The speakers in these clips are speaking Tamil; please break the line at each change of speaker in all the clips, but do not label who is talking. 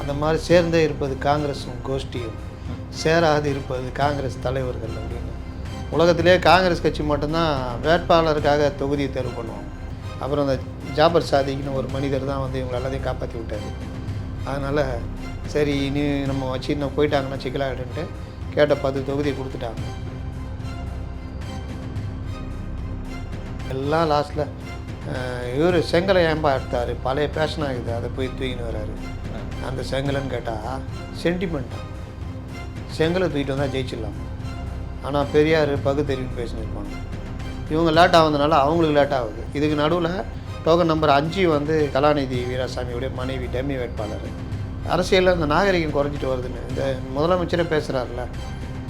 அந்த மாதிரி சேர்ந்தே இருப்பது காங்கிரஸும் கோஷ்டியும். சேராது இருப்பது காங்கிரஸ் தலைவர்கள் அப்படின்னு. உலகத்திலே காங்கிரஸ் கட்சி மட்டும்தான் வேட்பாளருக்காக தொகுதியை தேர்வு பண்ணுவோம் அப்புறம் அந்த ஜாபர் சாதிக்குன்னு ஒரு மனிதர் தான் வந்து இவங்க எல்லாத்தையும் காப்பாற்றி விட்டார். அதனால் சரி இனி நம்ம வச்சு இன்னும் போயிட்டாங்கன்னா சிக்கலாகிடுன்ட்டு கேட்ட பத்து தொகுதியை கொடுத்துட்டாங்க. எல்லாம் லாஸ்ட்டில் இவர் செங்கலை ஏம்பா எடுத்தார். பழைய பேஷன் ஆகுது. அதை போய் தூக்கின்னு வர்றாரு அந்த செங்கலைன்னு கேட்டால் சென்டிமெண்ட்டாக செங்கலை தூக்கிட்டு வந்தால் ஜெயிச்சிடலாம். ஆனால் பெரியார் பகுத்தறிவுன்னு பேசினிருப்பாங்க. இவங்க லேட் ஆகுதுனால அவங்களுக்கு லேட் ஆகுது. இதுக்கு நடுவில் டோக்கன் நம்பர் அஞ்சு வந்து கலாநிதி வீராசாமியுடைய மனைவி டெம்மி வேட்பாளர். அரசியலில் இந்த நாகரிகம் குறைஞ்சிட்டு வருதுன்னு இந்த முதலமைச்சரே பேசுகிறாருல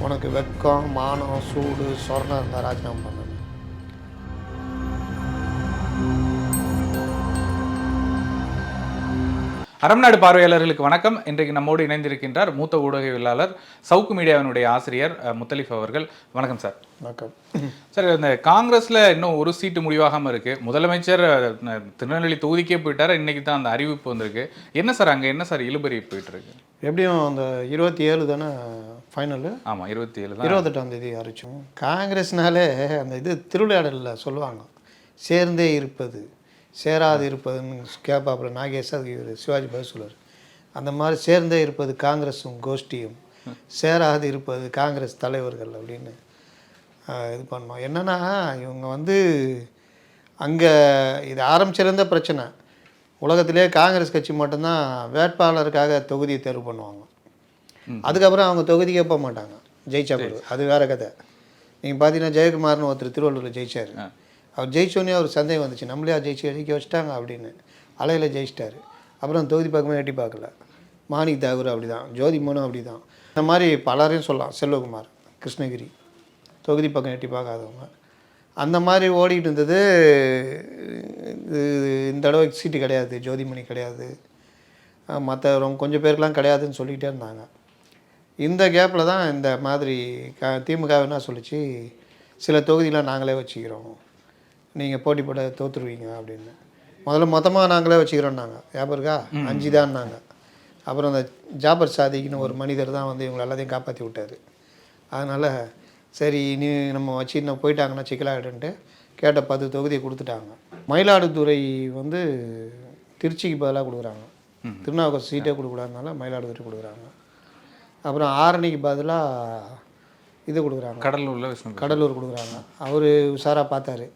உனக்கு வெக்கம் மானம் சூடு சொர்ணம் இருந்தால் ராஜினாமா பண்ணணும்
அறம்நாடு பார்வையாளர்களுக்கு வணக்கம். இன்றைக்கு நம்மோடு இணைந்திருக்கின்றார் மூத்த ஊடகவியலாளர் சவுக்கு மீடியாவினுடைய ஆசிரியர் முத்தலிஃப் அவர்கள். வணக்கம் சார்.
வணக்கம்.
சார் இந்த காங்கிரஸ்ல இன்னும் ஒரு சீட்டு முடிவாகாம இருக்கு. முதலமைச்சர் திருநெல்வேலி தொகுதிக்கே போயிட்டாரு. இன்னைக்கு தான் அந்த அறிவிப்பு வந்திருக்கு. என்ன சார் அங்க? என்ன சார் இழுபறி போயிட்டு இருக்கு?
எப்படியும் அந்த இருபத்தி ஏழு தானே ஃபைனலு
ஆமா இருபத்தி ஏழு தான்.
இருபத்தெட்டாம் தேதி அறிவிச்சோம் காங்கிரஸ்னாலே அந்த இது திருவிளையாடலில் சொல்லுவாங்க. சேர்ந்தே இருப்பது. சேராது இருப்பதுன்னு கேட்பாப்புல நாகேஷ் இவர் சிவாஜி பதில் சொல்லுவார். அந்த மாதிரி சேர்ந்தே இருப்பது காங்கிரஸும் கோஷ்டியும் சேராது இருப்பது காங்கிரஸ் தலைவர்கள் அப்படின்னு இது பண்ணோம் என்னென்னா இவங்க வந்து அங்கே இது ஆரம்பிச்சிருந்த பிரச்சனை. உலகத்திலே காங்கிரஸ் கட்சி மட்டும்தான் வேட்பாளருக்காக தொகுதியை தேர்வு பண்ணுவாங்க. அதுக்கப்புறம் அவங்க தொகுதிக்கே போக மாட்டாங்க. ஜெயிச்சா அது வேற கதை. நீங்கள் பார்த்தீங்கன்னா ஜெயக்குமார்னு ஒருத்தர் திருவள்ளூரில் ஜெயிச்சார். அவர் ஜெயிச்சோடனே ஒரு சந்தேகம் வந்துச்சு. நம்மளே ஜெயிச்சு ஜெயிக்க வச்சிட்டாங்க அப்படின்னு. அலையில் ஜெயிச்சிட்டாரு. அப்புறம் தொகுதி பக்கமே எட்டி பார்க்கல. மாணிக் தாகூர் அப்படி தான் ஜோதி மோனும் அப்படி தான் இந்த மாதிரி பலரையும் சொல்லலாம். செல்வகுமார் கிருஷ்ணகிரி. தொகுதி பக்கம் எட்டி பார்க்காதவங்க. அந்த மாதிரி ஓடிக்கிட்டு இருந்தது இது இந்த தடவை சீட்டு கிடையாது. ஜோதிமணி கிடையாது. மற்ற ரொம்ப கொஞ்சம் பேருக்கெலாம் கிடையாதுன்னு சொல்லிக்கிட்டே இருந்தாங்க. இந்த கேப்பில் தான் இந்த மாதிரி க திமுக என்ன சொல்லிச்சு? சில தொகுதியில் நாங்களே வச்சுக்கிறோம். நீங்கள் போட்டி போட தோற்றுருவீங்க அப்படின்னு. முதல்ல மொத்தமாக நாங்களே வச்சுக்கிறோம்னாங்க ஞாபகம் இருக்கா? அஞ்சு தான்னாங்க அப்புறம் அந்த ஜாபர் சாதிக்னு ஒரு மனிதர் தான் வந்து இவங்க எல்லாத்தையும் காப்பாற்றி விட்டார். அதனால் சரி இனி நம்ம வச்சு இன்னும் போயிட்டாங்கன்னா சிக்கலாகிடுன்ட்டு கேட்ட பத்து தொகுதியை கொடுத்துட்டாங்க. மயிலாடுதுறை வந்து திருச்சிக்கு பதிலாக கொடுக்குறாங்க. திருநாவுக்கரசு சீட்டே கொடுக்கூடாதுனால மயிலாடுதுறை கொடுக்குறாங்க. அப்புறம் ஆரணிக்கு பதிலாக இது கொடுக்குறாங்க.
கடலூர்ல
கடலூர் கொடுக்குறாங்க. அவர் உஷாராக பார்த்தாரு.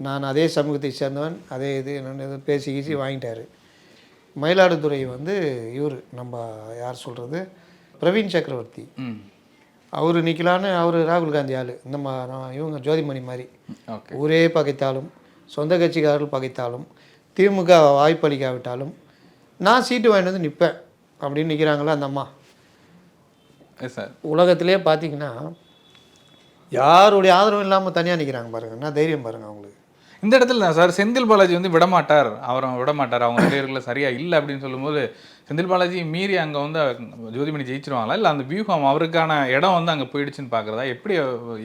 நான் அதே சமூகத்தை சேர்ந்தவன் அதே இது என்னென்னு பேசி கீசி வாங்கிட்டாரு. மயிலாடுதுறை வந்து இவர் நம்ம யார் சொல்கிறது பிரவீன் சக்கரவர்த்தி. அவர் நிற்கலான்னு அவர் ராகுல் காந்தி ஆள். இந்த மா நான் இவங்க ஜோதிமணி மாதிரி. ஊரே பகைத்தாலும் சொந்த கட்சிக்காரர்கள் பகைத்தாலும் திமுக வாய்ப்பளிக்காவிட்டாலும் நான் சீட்டு வாங்கிட்டு வந்து நிற்பேன் அப்படின்னு நிற்கிறாங்களா அந்த அம்மா?
எஸ் சார்
உலகத்திலே பார்த்தீங்கன்னா யாருடைய ஆதரவும் இல்லாமல் தனியாக நிற்கிறாங்க பாருங்க. என்ன தைரியம் பாருங்க அவங்களுக்கு.
இந்த இடத்துல தான் சார் செந்தில் பாலாஜி வந்து விடமாட்டார். அவரை விடமாட்டார். அவங்க பிளேயர்களை சரியா இல்லை அப்படின்னு சொல்லும்போது செந்தில் பாலாஜி மீறி அங்க வந்து ஜோதிமணி ஜெயிச்சிருவாங்களா? இல்லை அந்த வியூகம் அவருக்கான இடம் வந்து அங்க போயிடுச்சுன்னு பார்க்குறதா எப்படி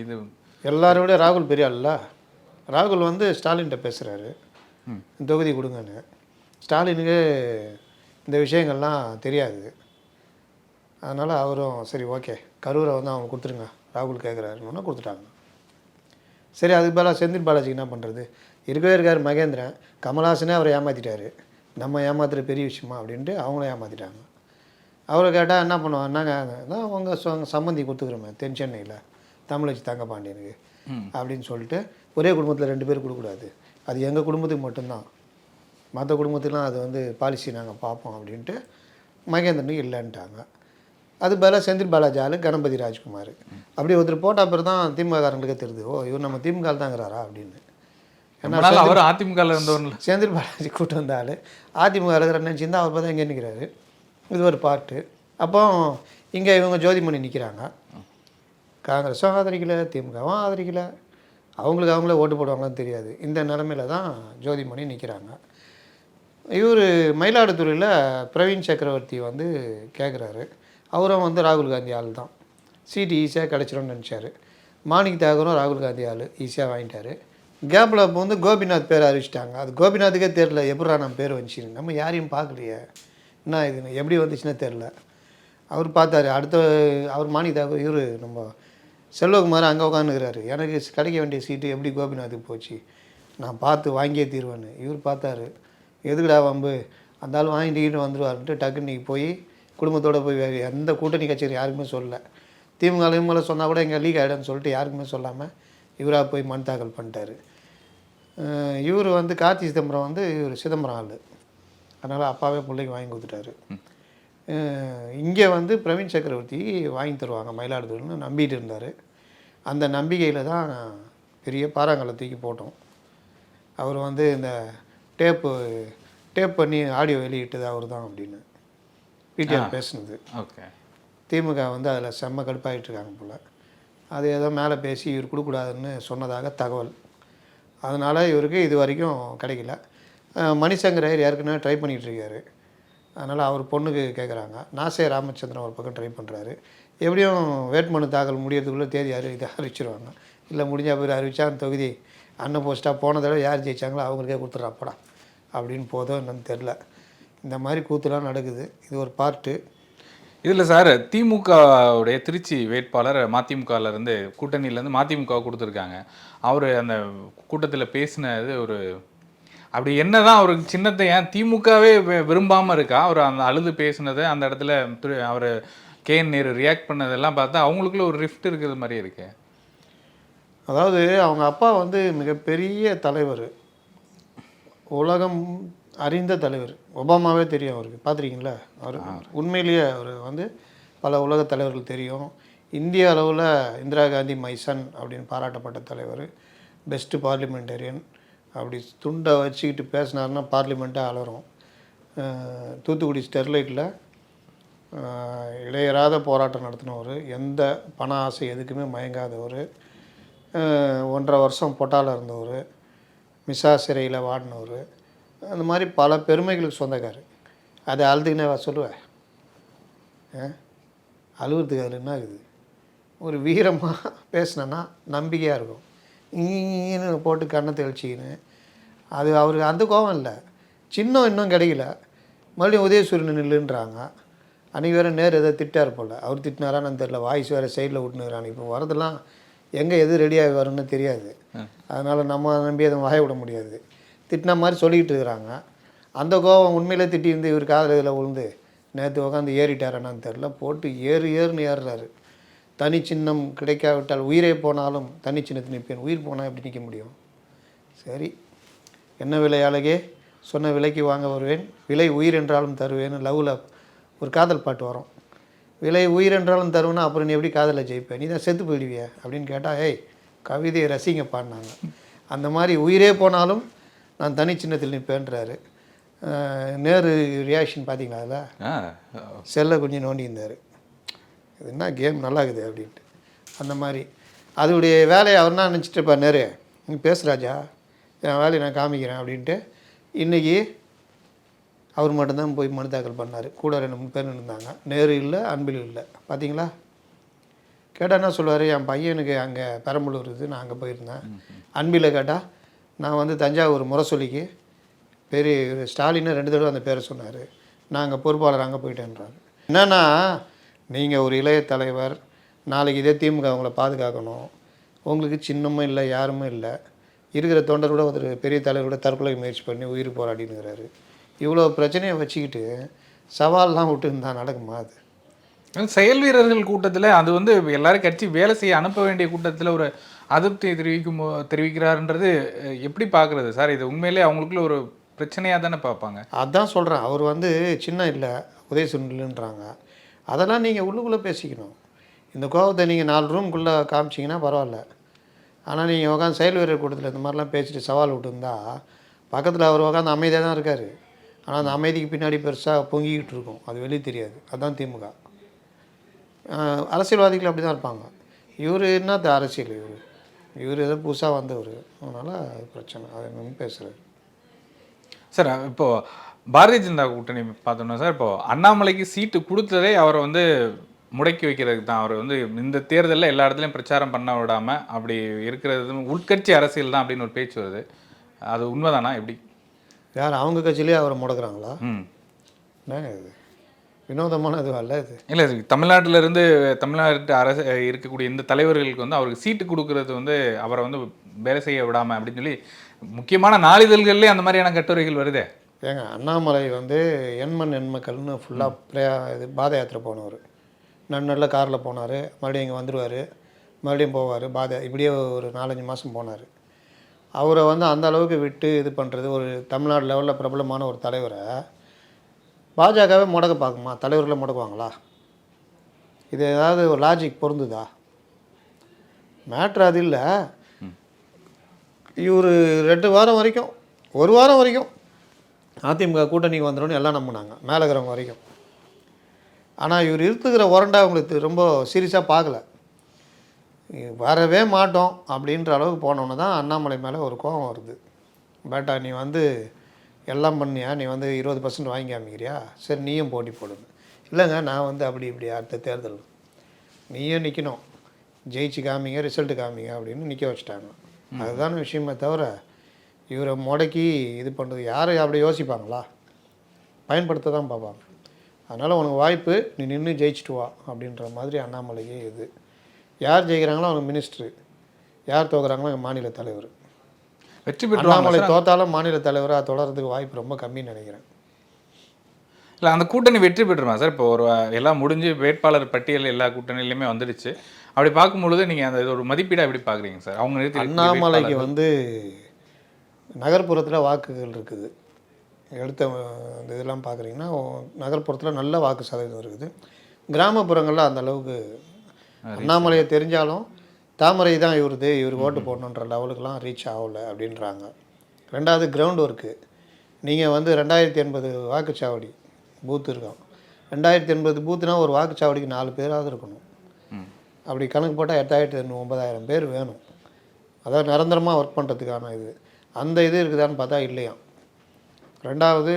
இது?
எல்லாரை விட ராகுல் பெரிய ஆள்ல ராகுல் வந்து ஸ்டாலின்கிட்ட பேசுகிறாரு தொகுதி கொடுங்கன்னு. ஸ்டாலினுக்கு இந்த விஷயங்கள்லாம் தெரியாது. அதனால் அவரும் சரி ஓகே. கரூரை வந்து அவங்க கொடுத்துருங்க. ராகுல் கேட்குறாருன்னு கொடுத்துட்டாங்க. சரி அதுக்கு பதிலாக செந்தில் பாலாஜிக்கு என்ன பண்ணுறது இருக்கவே இருக்கார் மகேந்திரன். கமல்ஹாசனே அவரை ஏமாற்றிட்டாரு நம்ம ஏமாத்துற பெரிய விஷயமா அப்படின்ட்டு அவங்களும் ஏமாற்றிட்டாங்க அவரை கேட்டால் என்ன பண்ணுவாங்க என்னங்க? அவங்க சொ- சம்மந்தி கொடுத்துக்குறோமே தென் சென்னையில். தமிழச்சி தங்க பாண்டியனுக்கு. அப்படின்னு சொல்லிட்டு ஒரே குடும்பத்தில் ரெண்டு பேர் கொடுக்கக்கூடாது. அது எங்கள் குடும்பத்துக்கு மட்டும்தான். மற்ற குடும்பத்துக்குலாம் அது வந்து பாலிசி நாங்கள் பார்ப்போம் அப்படின்ட்டு மகேந்திரனுக்கு இல்லைன்ட்டாங்க. அது பதிலாக செந்தில் பாலாஜி ஆளு கணபதி ராஜ்குமார். அப்படி ஒருத்தர் போட்ட அப்புறம் தான் திமுககாரங்களுக்கே தெரியுது ஓ இவர் நம்ம திமுக தாங்கிறாரா அப்படின்னு.
அவர் அதிமுகவில் இருந்தவர்ல.
செந்தில் பாலாஜி கூட்டு வந்த ஆள். அதிமுக இருக்கிற நினச்சிருந்தா அவர் பார்த்தா இங்கே நிற்கிறாரு இது ஒரு பாட்டு. அப்போ இங்கே இவங்க ஜோதிமணி நிற்கிறாங்க காங்கிரஸும் ஆதரிக்கல திமுகவும் ஆதரிக்கல. அவங்களுக்கு அவங்களே ஓட்டு போடுவாங்களான்னு தெரியாது. இந்த நிலமையில தான் ஜோதிமணி நிற்கிறாங்க இவர் மயிலாடுதுறையில் பிரவீன் சக்கரவர்த்தி வந்து கேட்குறாரு அவரும் வந்து ராகுல் காந்தி ஆள் தான். சீட்டு ஈஸியாக கிடச்சிரும்னு நினச்சாரு. மாணிக் தாகரும் ராகுல் காந்தி ஆள் ஈஸியாக வாங்கிட்டாரு. கேப்பில் அப்போ வந்து கோபிநாத் பேர் அறிவிச்சிட்டாங்க. அது கோபிநாத்துக்கே தெரில எப்படா நம்ம பேர் வந்துச்சு நம்ம யாரையும் பார்க்கலையே. என்ன இது எப்படி வந்துச்சுன்னா தெரில அவர் பார்த்தாரு அடுத்த அவர் மாணிதா இவர் நம்ம செல்வகுமார் அங்கே உட்காந்துக்கிறாரு எனக்கு கிடைக்க வேண்டிய சீட்டு எப்படி கோபிநாத்துக்கு போச்சு? நான் பார்த்து வாங்கியே தீர்வேன்னு. இவர் பார்த்தாரு எதுக்குடா வம்பு? அந்த ஆள் வாங்கிட்டு வந்துடுவாருன்ட்டு டக்குன்னு போய் குடும்பத்தோடு போய் வேறு எந்த கூட்டணி கட்சியில் யாருக்குமே சொல்லலை. திமுக இவங்கள சொன்னால் கூட எங்கள் லீக் ஆகிடும்னு சொல்லிட்டு யாருக்குமே சொல்லாமல் இவராக போய் மனு தாக்கல் பண்ணிட்டாரு. இவர் வந்து கார்த்தி சிதம்பரம் வந்து இவர் சிதம்பரம் ஆள். அதனால் அப்பாவே பிள்ளைக்கு வாங்கி கொடுத்துட்டாரு. இங்கே வந்து பிரவீன் சக்கரவர்த்தி வாங்கி தருவாங்க மயிலாடுதுறைன்னு நம்பிட்டு இருந்தார். அந்த நம்பிக்கையில் தான் பெரிய பாறாங்கல்லை தூக்கி போட்டோம். அவர் வந்து இந்த டேப்பு டேப் பண்ணி ஆடியோ வெளியிட்டது அவர் தான் அப்படின்னு பிடிஆர் பேசுனது.
ஓகே.
திமுக வந்து அதில் செம்ம கடுப்பாயிட்டு இருக்காங்க போல். அது ஏதோ மேலே பேசி இவர் கொடுக்கூடாதுன்னு சொன்னதாக தகவல். அதனால் இவருக்கு இது வரைக்கும் கிடைக்கல. மணிசங்கர் ஐயர் ஏற்கனவே ட்ரை பண்ணிகிட்ருக்காரு அதனால் அவர் பொண்ணுக்கு கேட்குறாங்க நாசே ராமச்சந்திரன் ஒரு பக்கம் ட்ரை பண்ணுறாரு எப்படியும் வேட்புமனு தாக்கல் முடியறதுக்குள்ளே தேதி அறி இதை அறிவிச்சிருவாங்க. இல்லை முடிஞ்ச பேர் அறிவிச்சா அந்த தொகுதி அன்ன போஸ்ட்டாக போன தடவை யார் ஜெயிச்சாங்களோ அவங்களுக்கே கொடுத்துட்றாப்படா அப்படின்னு போதும் என்னன்னு தெரில இந்த மாதிரி கூத்துலாம் நடக்குது. இது ஒரு பார்ட்டு
இதில் சார் திமுகவுடைய திருச்சி வேட்பாளர் மதிமுகலேருந்து கூட்டணியிலேருந்து மதிமுக கொடுத்துருக்காங்க. அவர் அந்த கூட்டத்தில் பேசினது ஒரு அப்படி என்னதான் அவருக்கு சின்னத்தை ஏன் திமுகவே விரும்பாமல் இருக்கா? அவர் அந்த அழுது பேசினது அந்த இடத்துல திரு- அவர் கே என் நேரு ரியாக்ட் பண்ணதெல்லாம் பார்த்தா அவங்களுக்குள்ள ஒரு ரிஃப்ட் இருக்கிற மாதிரி இருக்கு.
அதாவது அவங்க அப்பா வந்து மிகப்பெரிய தலைவர். உலகம் அறிந்த தலைவர். ஒபாமாவே தெரியும் அவருக்கு. பார்த்துருக்கீங்களா? அவர் உண்மையிலேயே அவர் வந்து பல உலக தலைவர்கள் தெரியும். இந்திய அளவில் இந்திரா காந்தி மைசன் அப்படின்னு பாராட்டப்பட்ட தலைவர். பெஸ்ட்டு பார்லிமெண்டேரியன் அப்படி துண்டை வச்சுக்கிட்டு பேசினாருன்னா பார்லிமெண்ட்டாக அலறும். அஹ் தூத்துக்குடி ஸ்டெர்லைட்டில் இடையறாத போராட்டம் நடத்தினவர். எந்த பண ஆசை எதுக்குமே மயங்காதவர். ஒன்றரை வருஷம் பொட்டால இருந்தவர். மிசா சிறையில் வாடினவர். அந்த மாதிரி பல பெருமைகளுக்கு சொந்தக்கார் அதை அழுதுக்குனே சொல்லுவேன் அழுவுறதுக்கு அதில் என்ன ஆகுது? ஒரு வீரமாக பேசினேன்னா நம்பிக்கையாக இருக்கும். ஈன்னு போட்டு கண்ணை தெளிச்சிக்கின்னு. அது அவருக்கு அந்த கோபம் இல்லை. சின்னம் இன்னும் கிடைக்கல. மறுபடியும் உதயசூரியன் நில்லுன்றாங்க. அன்றைக்கி வேறு நேர் எதோ திட்டார் போல். அவர் திட்டினாரான்னு தெரில வாய்ஸ் வேறு சைடில் விட்டுனுறாங்க இப்போ வரதெல்லாம் எங்கே எது ரெடியாகி வரும்னு தெரியாது. அதனால் நம்ம நம்பி அதை வாய விட முடியாது. திட்டின மாதிரி சொல்லிக்கிட்டு இருக்கிறாங்க. அந்த கோவம் உண்மையிலே திட்டியிருந்து இவர் காதல் இதில் விழுந்து நேற்று உட்காந்து ஏறிட்டாரான்னு தெரில போட்டு ஏறு ஏறுன்னு ஏறுறாரு. தனி சின்னம் கிடைக்காவிட்டால் உயிரே போனாலும் தனி சின்னத்தை நிற்பேன். உயிர் போனால் எப்படி நிற்க முடியும்? சரி. என்ன விலை அழகே? சொன்ன விலைக்கு வாங்க வருவேன். விலை உயிர் என்றாலும் தருவேன்னு லவ்வில் ஒரு காதல் பாட்டு வரும். விலை உயிர் என்றாலும் தருவேன்னா அப்புறம் நீ எப்படி காதலை ஜெயிப்பேன் நீ தான் செத்து போயிடுவிய அப்படின்னு கேட்டால் ஏய் கவிதையை ரசிங்க பாடினாங்க அந்த மாதிரி உயிரே போனாலும் நான் தனி சின்னத்தில் நிற்பேன்றாரு. நேரு ரியாக்ஷன் பார்த்தீங்களா அதில்? செல்லை கொஞ்சம் நோண்டி இருந்தார் இது என்ன கேம் நல்லா இருக்குது அப்படின்ட்டு. அந்த மாதிரி. அதோடைய வேலையை அவர் என்ன நினச்சிட்டு இருப்பார் நேரு? நீ பேசு ராஜா. என் வேலையை நான் காமிக்கிறேன் அப்படின்ட்டு. இன்றைக்கி அவர் மட்டும்தான் போய் மனு தாக்கல் பண்ணார். கூட ரெண்டு மூணு பேர் இருந்தாங்க. நேரு இல்லை அன்பில் இல்லை. பார்த்தீங்களா? கேட்டால் என்ன சொல்லுவார்? என் பையனுக்கு அங்கே பெரம்பலூர் இருக்குது. நான் அங்கே போயிருந்தேன். அன்பில் கேட்டால் நான் வந்து தஞ்சாவூர் முரசொலிக்கு பெரிய ஸ்டாலின்னு ரெண்டு தடவை அந்த பேரை சொன்னார். நாங்கள் பொறுப்பாளர் அங்கே போயிட்டேன்றாரு. என்னென்னா நீங்கள் ஒரு இளைய தலைவர் நாளைக்கு இதே திமுக அவங்கள பாதுகாக்கணும். உங்களுக்கு சின்னமும் இல்லை யாருமே இல்லை. இருக்கிற தொண்டர் கூட ஒரு பெரிய தலைவர் கூட தற்கொலை முயற்சி பண்ணி உயிர் போராடினுங்கிறாரு இவ்வளோ பிரச்சனையை வச்சுக்கிட்டு சவால்லாம் விட்டு இருந்தால் நடக்குமா அது
செயல் வீரர்கள் கூட்டத்தில் அது வந்து எல்லாரும் கட்சி வேலை செய்ய அனுப்ப வேண்டிய கூட்டத்தில் ஒரு அதிருப்தியை தெரிவிக்கும் போ- தெரிவிக்கிறாருன்றது எப்படி பார்க்குறது? சார் இது உண்மையிலே அவங்களுக்குள்ள ஒரு பிரச்சனையாக தானே பார்ப்பாங்க.
அதான் சொல்கிறேன் அவர் வந்து சின்ன இல்லை உதயசுண்டலுன்றாங்க அதெல்லாம் நீங்கள் உள்ளுக்குள்ளே பேசிக்கணும். இந்த கோபத்தை நீங்கள் நாலு ரூம்குள்ளே காமிச்சிங்கன்னா பரவாயில்ல. ஆனால் நீங்கள் உட்காந்து செயல் வீரர் கூட்டத்தில் இந்த மாதிரிலாம் பேசிட்டு சவால் விட்டுருந்தா பக்கத்தில் அவர் உட்காந்து அமைதியாக தான் இருக்கார். ஆனால் அந்த அமைதிக்கு பின்னாடி பெருசாக பொங்கிக்கிட்டு இருக்கும். அது வெளியே தெரியாது. அதுதான் திமுக. அரசியல்வாதிகள் அப்படி தான் இருப்பாங்க. இவர் என்னத்த அரசியல் இவர்? இவர் ஏதோ புதுசாக வந்தவர். அதனால் அது பிரச்சனை. அது என்னன்னு பேசுகிறார்
சார் இப்போ பாரதிய ஜனதா கூட்டணி பார்த்தோம்னா சார் இப்போ அண்ணாமலைக்கு சீட்டு கொடுத்ததே அவரை வந்து முடக்கி வைக்கிறதுக்கு தான். அவர் வந்து இந்த தேர்தலில் எல்லா இடத்துலையும் பிரச்சாரம் பண்ண விடாம அப்படி இருக்கிறது உட்கட்சி அரசியல் தான் அப்படின்னு ஒரு பேச்சு வருது. அது உண்மைதானா? எப்படி?
யார்? அவங்க கட்சியிலே அவரை முடக்குறாங்களா?
ம்.
என்னங்க இது? வினோதமான இதுவா இல்லை இது
இல்லை தமிழ்நாட்டில இருந்து தமிழ்நாட்டு அரசு இருக்கக்கூடிய இந்த தலைவர்களுக்கு வந்து அவருக்கு சீட்டு கொடுக்கறது வந்து அவரை வந்து வேலை செய்ய விடாம அப்படின்னு சொல்லி முக்கியமான நாளிதழ்கள்லேயே அந்த மாதிரியான கட்டுரைகள் வருதே.
ஏங்க அண்ணாமலை வந்து எண்மண் எண்மக்கள்னு ஃபுல்லாக பிரயா இது பாத யாத்திரை போனவர். நன்னல்ல காரில் போனார் மறுபடியும் இங்கே வந்துடுவார் மறுபடியும் போவார் பாத இப்படியே ஒரு நாலஞ்சு மாதம் போனார். அவரை வந்து அந்த அளவுக்கு விட்டு இது பண்ணுறது ஒரு தமிழ்நாடு லெவலில் பிரபலமான ஒரு தலைவரை பாஜகவே முடக்க பார்க்குமா? தலைவர்களை முடக்குவாங்களா? இது ஏதாவது ஒரு லாஜிக் பொருந்துதா? மேட்ரு அது இல்லை. இவர் ரெண்டு வாரம் வரைக்கும் ஒரு வாரம் வரைக்கும் அதிமுக கூட்டணிக்கு வந்துடும் எல்லாம் நம்பினாங்க மேலே இருக்கிறவங்க வரைக்கும். ஆனால் இவர் இருத்துக்கிற உரண்டா அவங்களுக்கு ரொம்ப சீரியஸாக பார்க்கல. வரவே மாட்டோம் அப்படின்ற அளவுக்கு போனோன்னு தான் அண்ணாமலை மேலே ஒரு கோபம் வருது. பேட்டா நீ வந்து எல்லாம் பண்ணியா? நீ வந்து இருபது பர்சன்ட் வாங்கி காமிக்கிறியா சரி நீயும் போட்டி போடுங்க இல்லைங்க நான் வந்து அப்படி இப்படி அடுத்த தேர்தல். நீயும் நிற்கணும் ஜெயிச்சு காமிங்க ரிசல்ட்டு காமிங்க அப்படின்னு நிற்க வச்சுட்டாங்க. அதுதான விஷயமே தவிர இவரை முடக்கி இது பண்ணுறது யாரும் அப்படி யோசிப்பாங்களா? பயன்படுத்த தான் பார்ப்பாங்க. அதனால் உனக்கு வாய்ப்பு நீ நின்று ஜெயிச்சிட்டு வா அப்படின்ற மாதிரி அண்ணாமலையே இது. யார் ஜெயிக்கிறாங்களோ அவங்க மினிஸ்ட்ரு யார் தோக்குறாங்களோ மாநில தலைவர்.
வெற்றி பெற்றுவாங்க
அண்ணாமலை தோத்தாலும் மாநில தலைவராக தொடர்றதுக்கு வாய்ப்பு ரொம்ப கம்மின்னு நினைக்கிறேன்.
இல்லை அந்த கூட்டணி வெற்றி பெற்றுமா சார்? இப்போ ஒரு எல்லாம் முடிஞ்சு வேட்பாளர் பட்டியல் எல்லா கூட்டணியிலுமே வந்துடுச்சு. அப்படி பார்க்கும்பொழுது நீங்கள் அந்த இது ஒரு மதிப்பீடாக எப்படி பார்க்குறீங்க சார்? அவங்க
அண்ணாமலைக்கு. வந்து நகர்ப்புறத்தில் வாக்குகள் இருக்குது. எடுத்த அந்த இதெல்லாம் பார்க்குறீங்கன்னா நகர்ப்புறத்தில் நல்ல வாக்கு சதவீதம் இருக்குது. கிராமப்புறங்களில் அந்த அளவுக்கு அண்ணாமலையை தெரிஞ்சாலும் தாமரை தான் இவருது இவர் ஓட்டு போடணுன்ற லெவலுக்குலாம் ரீச் ஆகலை அப்படின்றாங்க. ரெண்டாவது கிரவுண்ட் ஒர்க்கு நீங்கள் வந்து ரெண்டாயிரத்தி எண்பது வாக்குச்சாவடி பூத் இருக்கும். ரெண்டாயிரத்தி எண்பது பூத்துனா ஒரு வாக்குச்சாவடிக்கு நாலு பேராவது இருக்கணும். அப்படி கணக்கு போட்டால் எட்டாயிரத்தி ஒன்பதாயிரம் பேர் வேணும். அதாவது நிரந்தரமாக ஒர்க் பண்ணுறதுக்கான இது. அந்த இது இருக்குதான்னு பார்த்தா இல்லையாம். ரெண்டாவது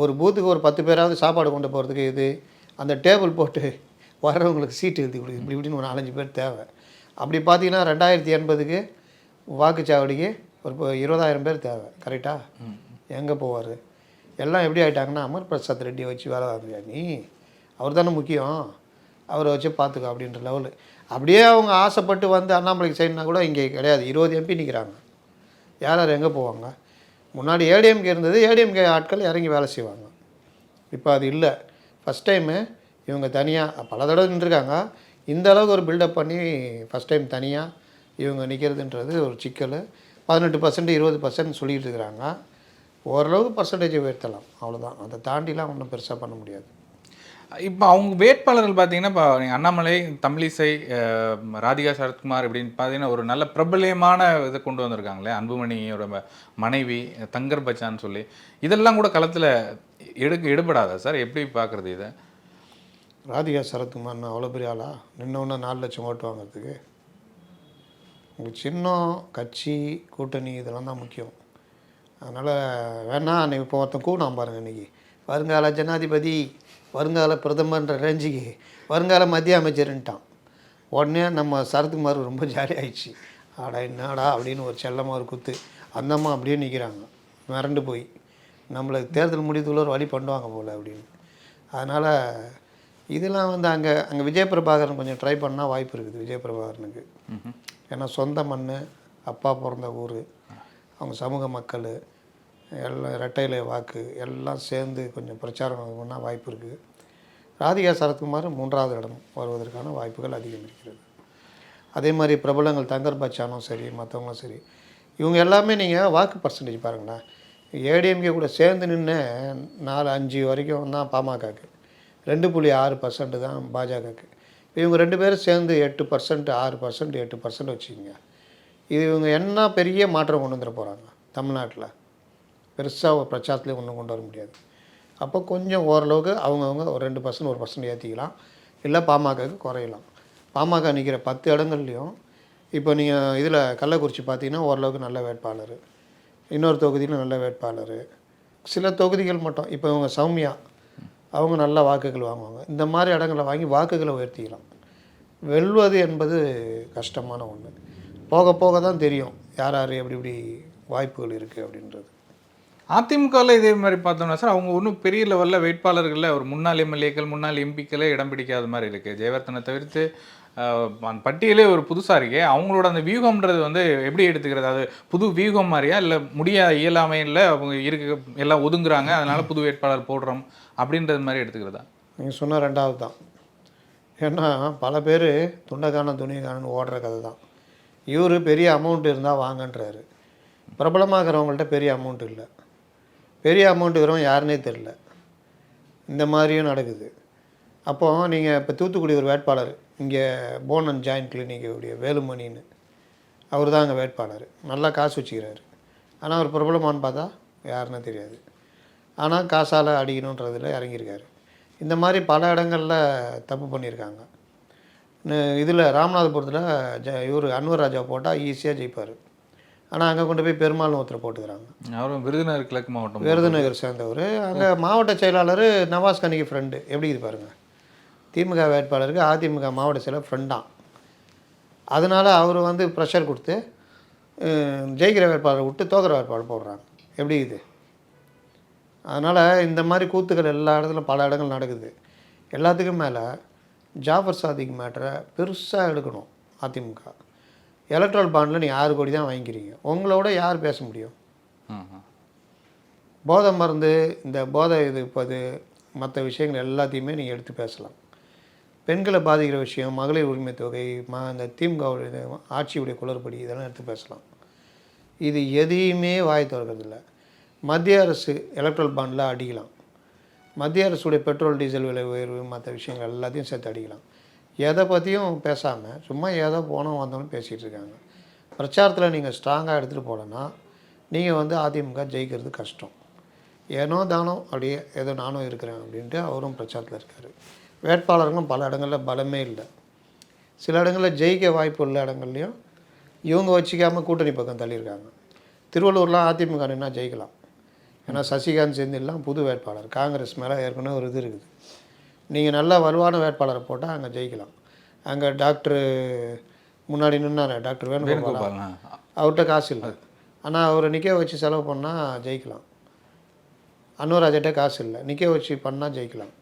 ஒரு பூத்துக்கு ஒரு பத்து பேராவது சாப்பாடு கொண்டு போகிறதுக்கு இது அந்த டேபிள் போட்டு வர்றவங்களுக்கு சீட்டு எழுதி கொடு. இப்படி இப்படின்னு ஒரு நாலஞ்சு பேர் தேவை. அப்படி பார்த்தீங்கன்னா ரெண்டாயிரத்தி எண்பதுக்கு வாக்குச்சாவடிக்கு ஒரு இப்போ இருபதாயிரம் பேர் தேவை. கரெக்டாக எங்கே போவார்? எல்லாம் எப்படி ஆயிட்டாங்கன்னா அமர் பிரசாத் ரெட்டியை வச்சு வேலை வாங்குறியா நீ அவர் தானே முக்கியம். அவரை வச்சு பார்த்துக்கோ அப்படின்ற லெவலு அப்படியே அவங்க ஆசைப்பட்டு வந்து அண்ணாமலைக்கு செய்யணும்னா கூட இங்கே கிடையாது. இருபது எம்பி நிற்கிறாங்க யார் யார் எங்கே போவாங்க? முன்னாடி ஏடிஎம்கே இருந்தது. ஏடிஎம்கே ஆட்கள் இறங்கி வேலை செய்வாங்க. இப்போ அது இல்லை. ஃபஸ்ட் டைமு இவங்க தனியாக பல தடவை நின்றுருக்காங்க. இந்த அளவுக்கு ஒரு பில்டப் பண்ணி ஃபஸ்ட் டைம் தனியாக இவங்க நிற்கிறதுன்றது ஒரு சிக்கல். பதினெட்டு பர்சன்ட் இருபது பர்சன்ட் சொல்லிட்டு இருக்கிறாங்க ஓரளவுக்கு பர்சன்டேஜ் உயர்த்தலாம். அவ்வளோதான் அதை தாண்டிலாம் ஒன்றும் பெருசாக பண்ண முடியாது.
இப்போ அவங்க வேட்பாளர்கள் பார்த்தீங்கன்னா இப்போ அண்ணாமலை தமிழிசை ராதிகா சரத்குமார் இப்படின்னு பார்த்தீங்கன்னா ஒரு நல்ல பிரபலியமான இதை கொண்டு வந்திருக்காங்களே. அன்புமணியோட மனைவி தங்கர் பச்சான்னு சொல்லி. இதெல்லாம் கூட களத்தில் எடுக்க எடுபடாதா சார்? எப்படி பார்க்குறது இதை?
ராதிகா சரத்குமார்னு அவ்வளோ பெரிய ஆளா? நின்னோன்னா நாலு லட்சம் ஓட்டு வாங்குறதுக்கு. உங்களுக்கு சின்னம் கட்சி கூட்டணி இதெல்லாம் தான் முக்கியம். அதனால் வேணா அன்னைக்கு இப்போ ஒருத்தன் கூடாம் பாருங்க இன்றைக்கி வருங்கால ஜனாதிபதி வருங்கால பிரதமர்ன்ற ரேஞ்சுக்கு வருங்கால மத்திய அமைச்சருன்ட்டான். உடனே நம்ம சரத்குமார் ரொம்ப ஜாலியாகிடுச்சு ஆடா என்னடா அப்படின்னு ஒரு செல்லமாக ஒரு குத்து. அந்தம்மா அப்படியே நிற்கிறாங்க மிரண்டு போய். நம்மளுக்கு தேர்தல் முடிவுக்குள்ள ஒரு வழி பண்ணுவாங்க போல் அப்படின்னு. அதனால் இதெல்லாம் வந்து அங்கே அங்கே விஜய பிரபாகரன் கொஞ்சம் ட்ரை பண்ணால் வாய்ப்பு இருக்குது விஜய பிரபாகரனுக்கு ஏன்னா சொந்த மண் அப்பா பிறந்த ஊர் அவங்க சமூக மக்கள் எல்லாம் இரட்டையிலை வாக்கு எல்லாம் சேர்ந்து கொஞ்சம் பிரச்சாரம் பண்ணால் வாய்ப்பு இருக்குது ராதிகா சரத்குமார் மூன்றாவது இடம் வருவதற்கான வாய்ப்புகள் அதிகம் இருக்கிறது. அதே மாதிரி பிரபலங்கள் தங்கர் பச்சானும் சரி மற்றவங்களும் சரி இவங்க எல்லாமே நீங்கள் வாக்கு பர்சன்டேஜ் பாருங்களேன். ஏடிஎம்கே கூட சேர்ந்து நின்று நாலு அஞ்சு வரைக்கும் தான் பாமகக்கு. ரெண்டு புள்ளி ஆறு பர்சன்ட் தான் பாஜகக்கு. இவங்க ரெண்டு பேரும் சேர்ந்து எட்டு பர்சன்ட் ஆறு பர்சன்ட் எட்டு பர்சன்ட் வச்சுக்கோங்க. இது இவங்க என்ன பெரிய மாற்றம் கொண்டு வந்துட போகிறாங்க தமிழ்நாட்டில்? பெருசாக ஒரு பிரச்சாரத்துலேயும் ஒன்றும் கொண்டு வர முடியாது. அப்போ கொஞ்சம் ஓரளவுக்கு அவங்கவுங்க ஒரு ரெண்டு பர்சன்ட் ஒரு பர்சன்ட் ஏற்றிக்கலாம் இல்லை பாமகக்கு குறையலாம். பாமக நிற்கிற பத்து இடங்கள்லையும் இப்போ நீங்கள் இதில் கள்ளக்குறிச்சி பார்த்தீங்கன்னா ஓரளவுக்கு நல்ல வேட்பாளர். இன்னொரு தொகுதியில் நல்ல வேட்பாளர். சில தொகுதிகள் மட்டும். இப்போ இவங்க சௌமியா அவங்க நல்ல வாக்குகள் வாங்குவாங்க. இந்த மாதிரி இடங்களை வாங்கி வாக்குகளை உயர்த்திக்கலாம். வெல்வது என்பது கஷ்டமான ஒன்று போக போக தான் தெரியும் யார் யார் எப்படி இப்படி வாய்ப்புகள் இருக்குது அப்படின்றது.
அதிமுகவில் இதே மாதிரி பார்த்தோம்னா சார் அவங்க ஒன்றும் பெரிய லெவலில் வேட்பாளர்களில் ஒரு முன்னாள் எம்எல்ஏக்கள் முன்னாள் எம்பிக்களே இடம் பிடிக்காத மாதிரி இருக்குது ஜெயவர்த்தனை தவிர்த்து அந்த பட்டியலே ஒரு புதுசாக இருக்கே. அவங்களோட அந்த வியூகம்ன்றது வந்து எப்படி எடுத்துக்கிறது? அது புது வியூகம் மாதிரியா? இல்லை முடியா இயலாமையில் அவங்க இருக்க எல்லாம் ஒதுங்குறாங்க அதனால் புது வேட்பாளர் போடுறோம் அப்படின்றது மாதிரி எடுத்துக்கிறதா?
நீங்கள் சொன்ன ரெண்டாவது தான். ஏன்னா பல பேர் துண்டக்கான துணிக்கானு ஓடுற கதை தான். இவர் பெரிய அமௌண்ட் இருந்தால் வாங்கன்றாரு. பிரபலமாகிறவங்கள்ட்ட பெரிய அமௌண்ட் இல்லை. பெரிய அமௌண்ட் இருக்கிறவங்க யாருன்னே தெரில இந்த மாதிரியும் நடக்குது. அப்போது நீங்கள் இப்போ தூத்துக்குடி ஒரு வேட்பாளர் இங்கே போன் அண்ட் ஜாயின்ட் கிளினிக்குடைய வேலுமணின்னு. அவர் தான் அங்கே வேட்பாளர். நல்லா காசு வச்சுக்கிறாரு. ஆனால் அவர் பிரபலமான்னு பார்த்தா யாருன்னு தெரியாது. ஆனால் காசால் அடிக்கணுன்றதுல இறங்கியிருக்காரு. இந்த மாதிரி பல இடங்களில் தப்பு பண்ணியிருக்காங்க. இதில் ராமநாதபுரத்தில் ஜ இவர் அன்வர் ராஜா போட்டால் ஈஸியாக ஜெயிப்பார். ஆனால் அங்கே கொண்டு போய் பெருமாள்னு ஒருத்தர் போட்டுக்கிறாங்க.
அவரும் விருதுநகர் கிழக்கு மாவட்டம்.
விருதுநகர் சேர்ந்தவர். அங்கே மாவட்ட செயலாளர் நவாஸ் கனிக்கு ஃப்ரெண்டு எப்படி இது பாருங்க. திமுக வேட்பாளருக்கு அதிமுக மாவட்ட செயலர் ஃப்ரெண்டான் அதனால் அவர் வந்து ப்ரெஷர் கொடுத்து ஜெயிக்கிற வேட்பாளரை விட்டு தோக்கிற வேட்பாளர் போடுறாங்க. எப்படி இது? அதனால் இந்த மாதிரி கூத்துக்கள் எல்லா இடத்துலையும் பல இடங்கள் நடக்குது. எல்லாத்துக்கும் மேலே ஜாஃபர் சாதிக் மேட்டரை பெருசாக எடுக்கணும் அதிமுக. எலக்ட்ரல் பாண்டில் நீ ஆறு கோடி தான் வாங்கிக்கிறீங்க. உங்களோட யார் பேச முடியும். போதை மருந்து இந்த போதை இது இப்போ இது மற்ற விஷயங்கள் எல்லாத்தையுமே நீங்கள் எடுத்து பேசலாம். பெண்களை பாதிக்கிற விஷயம் மகளிர் உரிமை தொகை ம இந்த திமுகவுடைய ஆட்சியுடைய குளறுபடி இதெல்லாம் எடுத்து பேசலாம். இது எதையுமே வாய் திறக்கிறதில்ல. மத்திய அரசு எலக்ட்ரல் பாண்டில் அடிக்கலாம். மத்திய அரசுடைய பெட்ரோல் டீசல் விலை உயர்வு மற்ற விஷயங்கள் எல்லாத்தையும் சேர்த்து அடிக்கலாம். எதை பற்றியும் பேசாமல் சும்மா ஏதோ போனோம் வந்தோம்னு பேசிகிட்டு இருக்காங்க. பிரச்சாரத்தில் நீங்கள் ஸ்ட்ராங்காக எடுத்துகிட்டு போகலன்னா நீங்கள் வந்து அதிமுக ஜெயிக்கிறது கஷ்டம். ஏனோ தானோ அப்படியே ஏதோ நானும் இருக்கிறேன் அப்படின்ட்டு அவரும் பிரச்சாரத்தில் இருக்கார். வேட்பாளர்களும் பல இடங்களில் பலமே இல்லை. சில இடங்களில் ஜெயிக்க வாய்ப்பு உள்ள இடங்கள்லையும் இவங்க வச்சிக்காமல் கூட்டணி பக்கம் தள்ளியிருக்காங்க. திருவள்ளூர்லாம் அதிமுக நின்னா ஜெயிக்கலாம். ஏன்னா சசிகாந்த் செந்தில்லாம் புது வேட்பாளர். காங்கிரஸ் மேலே ஏற்கனவே ஒரு இது இருக்குது. நீங்கள் நல்ல வலுவான வேட்பாளரை போட்டால் அங்கே ஜெயிக்கலாம். அங்கே டாக்டர் முன்னாடி நின்னார் டாக்டர் வேணுகோபால். அவர்கிட்ட காசு இல்லை. ஆனால் அவரை நிற்க வச்சு செலவு பண்ணால் ஜெயிக்கலாம். அன்வராஜிட்ட காசு இல்லை. நிற்க வச்சு பண்ணால் ஜெயிக்கலாம்.